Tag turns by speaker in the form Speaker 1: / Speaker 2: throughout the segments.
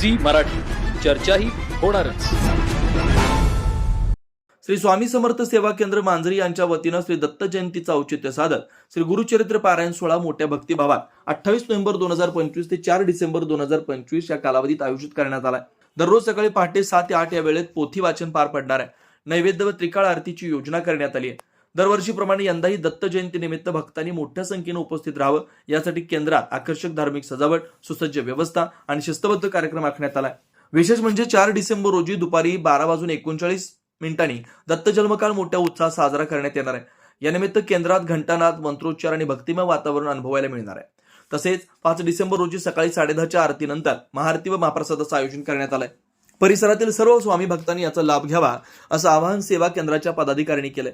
Speaker 1: Zee Marathi. चर्चाही होणारच.
Speaker 2: श्री स्वामी समर्थ सेवा केंद्र मांजरी यांच्या वतीनं श्री दत्त जयंतीचं औचित्य साधत श्री गुरुचरित्र पारायण सोहळा मोठ्या भक्तिभावात अठ्ठावीस नोव्हेंबर दोन हजार पंचवीस ते चार डिसेंबर दोन हजार पंचवीस या कालावधीत आयोजित करण्यात आलाय. दररोज सकाळी पहाटे सात ते आठ या वेळेत पोथी वाचन पार पडणार आहे. नैवेद्य व त्रिकाळ आरतीची योजना करण्यात आली आहे. दरवर्षीप्रमाणे यंदाही दत्त जयंतीनिमित्त भक्तांनी मोठ्या संख्येनं उपस्थित राहावं. यासाठी केंद्रात आकर्षक धार्मिक सजावट सुसज्ज व्यवस्था आणि शिस्तबद्ध कार्यक्रम आखण्यात आलाय. विशेष म्हणजे चार डिसेंबर रोजी दुपारी बारा वाजून एकोणचाळीस मिनिटांनी दत्त जन्मकाळ मोठ्या उत्साहात साजरा करण्यात येणार आहे. यानिमित्त केंद्रात घंटानाद मंत्रोच्चार आणि भक्तिमय वातावरण अनुभवायला मिळणार आहे. तसेच पाच डिसेंबर रोजी सकाळी साडेदहाच्या आरतीनंतर महाआरती व महाप्रसादाचं आयोजन करण्यात आलंय. परिसरातील सर्व स्वामी भक्तांनी याचा लाभ घ्यावा असं आवाहन सेवा केंद्राच्या पदाधिकाऱ्यांनी केलंय.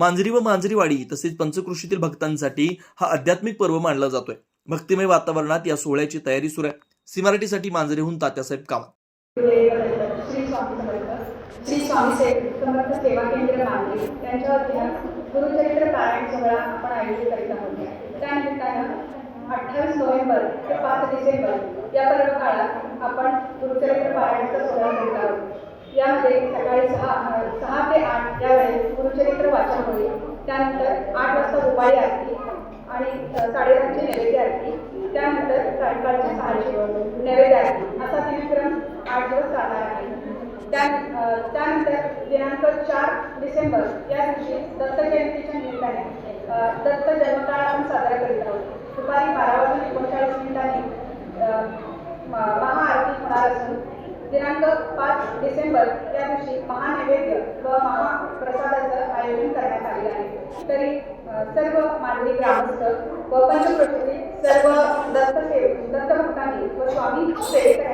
Speaker 2: मांजरी व मांजरीवाडी तसेच पंचकृषीतील भक्तांसाठी हा आध्यात्मिक पर्व मानला जातोय. भक्तिमय वातावरणात या सोहळ्याची तयारी सुरू आहे. सिमारटीसाठी मांजरीहून तात्यासाहेब कामत.
Speaker 3: श्री स्वामी समर्थ सेवा केंद्र मांडले त्यांच्या गुरुचरित्र पारायण सोहळा आपण आयोजित करीत आहोत. त्यानिमित्तानं अठ्ठावीस नोव्हेंबर ते पाच डिसेंबर या पर्व काळात आपण गुरुचरित्र पारायणाचा सोहळा करीत आहोत यामध्ये सकाळी सहा अं, सहा ते आठ या वेळेस वाचन होईल त्यानंतर आठ वाजता उपाळी आरती आणि अं, नैवेद्य आरती. त्यानंतर सायंकाळच्या सहाची नैवेद्य आरती. असा दिनक्रम आठ दिवस चालणार आहे. त्या त्यानंतर दिनांक चार डिसेंबर या दिवशी दत्त जयंतीच्या निमित्ताने दत्त जन्मकाळ आपण साजरा करीत आहोत. दुपारी बारा वाजून एकोणचाळीस मिनिटांनी महाआरती होणार असून दिनांक पाच डिसेंबर या दिवशी महानैवेद्य व महाप्रसादाचं आयोजन करण्यात आले आहे तरी सर्व मानवी ग्रामस्थ व पंचकृषीतील सर्व दत्त दत्तभक्तांनी दत्त व स्वामी सेवेकरांनी